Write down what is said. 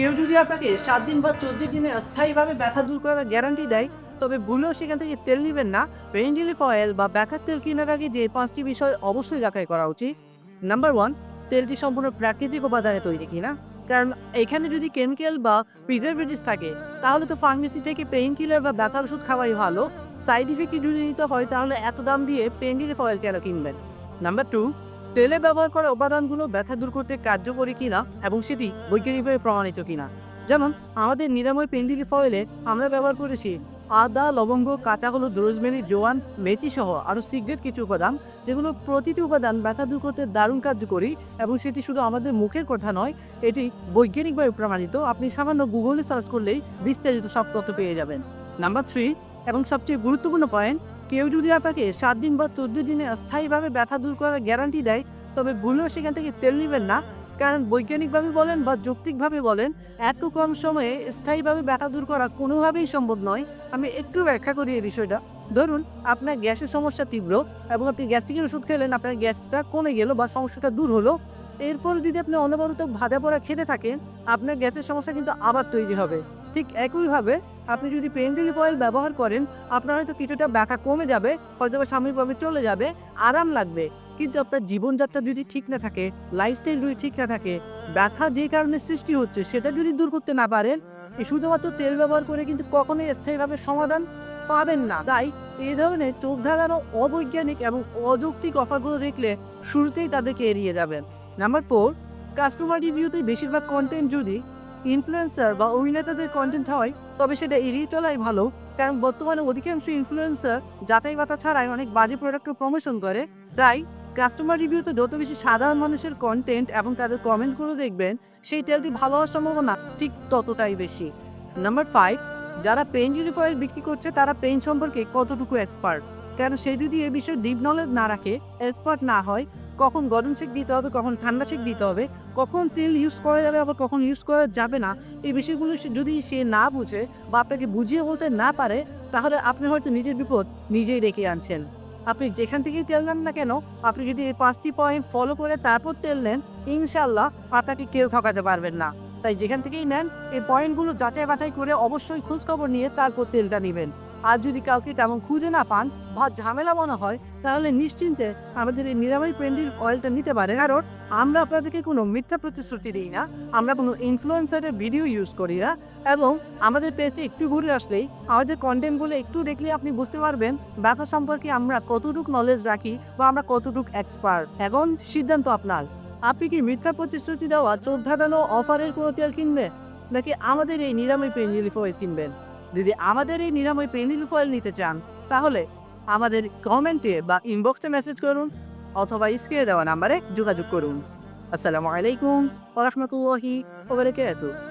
কেউ যদি আপনাকে সাত দিন বা চোদ্দ দিনে স্থায়ীভাবে ব্যথা দূর করার গ্যারান্টি দেয়, তবে ভুলেও সেখান থেকে তেল নেবেন না। পেইন রিলিফ অয়েল বা ব্যথার তেল কেনার আগে যে পাঁচটি বিষয় অবশ্যই যাচাই করা উচিত। নাম্বার ওয়ান তেলটি সম্পূর্ণ প্রাকৃতিক উপাদানে তৈরি কিনা। কারণ এখানে যদি কেমিক্যাল বা প্রিজারভেটিভস থাকে, তাহলে তো ফার্মেসি থেকে পেইন কিলার বা ব্যথার ওষুধ খাওয়াই ভালো। সাইড ইফেক্ট যদি নিতে হয়, তাহলে এত দাম দিয়ে পেইন রিলিফ অয়েল কেন কিনবেন? নাম্বার টু তেলে ব্যবহার করা উপাদানগুলো ব্যথা দূর করতে কার্যকরী কিনা এবং সেটি বৈজ্ঞানিকভাবে প্রমাণিত কিনা? যেমন, আমাদের নিরাময় পেন্ডিলি ফয়েলে আমরা ব্যবহার করেছি আদা, লবঙ্গ, কাঁচা হলুদ, রোজমেরি, জোয়ান, মেথি সহ আরও সিগ্রেট কিছু উপাদান যেগুলো প্রতিটি উপাদান ব্যথা দূর করতে দারুণ কার্যকরী এবং সেটি শুধু আমাদের মুখের কথা নয়, এটি বৈজ্ঞানিকভাবে প্রমাণিত। আপনি সামান্য গুগলে সার্চ করলেই বিস্তারিত সব তথ্য পেয়ে যাবেন। নাম্বার থ্রি এবং সবচেয়ে গুরুত্বপূর্ণ পয়েন্ট কেউ যদি আপনাকে সাত দিন বা চোদ্দ দিনে স্থায়ীভাবে ব্যথা দূর করার গ্যারান্টি দেয়, তবে ভুলেও সেখান থেকে তেল নেবেন না। কারণ বৈজ্ঞানিকভাবে বলেন বা যৌক্তিকভাবে বলেন, এত কম সময়ে স্থায়ীভাবে ব্যথা দূর করা কোনোভাবেই সম্ভব নয়। আমি একটু ব্যাখ্যা করি এই বিষয়টা। ধরুন, আপনার গ্যাসের সমস্যা তীব্র এবং আপনি গ্যাস্ট্রিকের ওষুধ খেলেন, আপনার গ্যাসটা কমে গেল বা সমস্যাটা দূর হলো। এরপর যদি আপনি অনবরত ভাজা পড়া খেতে থাকেন, আপনার গ্যাসের সমস্যা কিন্তু আবার তৈরি হবে। ঠিক একইভাবে আপনি যদি পেন রিলিফ অয়েল ব্যবহার করেন, আপনার হয়তো কিছুটা ব্যথা কমে যাবে, হয়তো সাময়িকভাবে চলে যাবে, আরাম লাগবে। কিন্তু আপনার জীবনযাত্রা যদি ঠিক না থাকে লাইফস্টাইল যদি ঠিক না থাকে, ব্যথা যে কারণে সৃষ্টি হচ্ছে সেটা যদি দূর করতে না পারেন শুধুমাত্র তেল ব্যবহার করে কিন্তু কখনোই স্থায়ীভাবে সমাধান পাবেন না। তাই এই ধরনের চোখ ধাঁধানো অবৈজ্ঞানিক এবং অযৌক্তিক অফারগুলো দেখলে শুরুতেই তাদেরকে এড়িয়ে যাবেন। নাম্বার ফোর কাস্টমার রিভিউতে বেশিরভাগ কন্টেন্ট যদি ইনফ্লুয়েন্সার বা অভিনেতাদের কন্টেন্ট হয়, তবে সেটা এড়িয়ে চলাই ভালো, কারণ বর্তমানে অধিকাংশ ইনফ্লুয়েন্সার যাচাই বাতা ছাড়াই অনেক বাজে প্রোডাক্ট প্রমোশন করে। তাই কাস্টমার রিভিউতে যত বেশি সাধারণ মানুষের কন্টেন্ট এবং তাদের কমেন্টগুলো দেখবেন, সেই তেলটি ভালো হওয়ার সম্ভাবনা ঠিক ততটাই বেশি। নাম্বার ফাইভ যারা পেন ইউনিফয়েল বিক্রি করছে, তারা পেন সম্পর্কে কতটুকু এক্সপার্ট কারণ সে যদি এ বিষয়ে ডিপ নলেজ না রাখে এক্সপার্ট না হয় কখন গরম সেক দিতে হবে, কখন ঠান্ডা সেক দিতে হবে, কখন তেল ইউজ করা যাবে, আবার কখন ইউজ করা যাবে না, এই বিষয়গুলো যদি সে না বুঝে বা আপনাকে বুঝিয়ে বলতে না পারে, তাহলে আপনি হয়তো নিজের বিপদ নিজেই রেখে আনছেন। আপনি যেখান থেকেই তেল নেন না কেন, আপনি যদি এই পাঁচটি পয়েন্ট ফলো করে তারপর তেল নেন ইনশাল্লাহ আপনাকে কেউ ঠকাতে পারবেন না। তাই যেখান থেকেই নেন, এই পয়েন্টগুলো যাচাই বাছাই করে অবশ্যই খোঁজখবর নিয়ে তারপর তেলটা নেবেন। আর যদি কাউকে তেমন খুঁজে না পান বা ঝামেলা মনে হয়, তাহলে নিশ্চিন্তে আমাদের এই নিরাময় প্রেন্ডির অয়েলটা নিতে পারে কারণ আমরা আপনাদেরকে কোনো মিথ্যা প্রতিশ্রুতি দিই না। আমরা কোনো ইনফ্লুয়েন্সারের ভিডিও ইউজ করি না। এবং আমাদের পেজটি একটু ঘুরে আসলেই, আমাদের কন্টেন্টগুলো একটু দেখলে আপনি বুঝতে পারবেন ব্যথা সম্পর্কে আমরা কতটুকু নলেজ রাখি বা আমরা কতটুকু এক্সপার্ট এখন সিদ্ধান্ত আপনার। আপনি কি মিথ্যা প্রতিশ্রুতি দেওয়া চোখ অফারের কোনো তেল কিনবেন? নাকি আমাদের এই নিরাময় পেন কিনবেন? যদি আমাদের এই নিরাময় পেনিল ফয়েল নিতে চান, তাহলে আমাদের কমেন্টে বা ইনবক্সে মেসেজ করুন অথবা স্ক্রিনে দেওয়া নাম্বারে যোগাযোগ করুন। আসসালামু আলাইকুম ওরহমতুল্লাহি ওবরাকাতুহু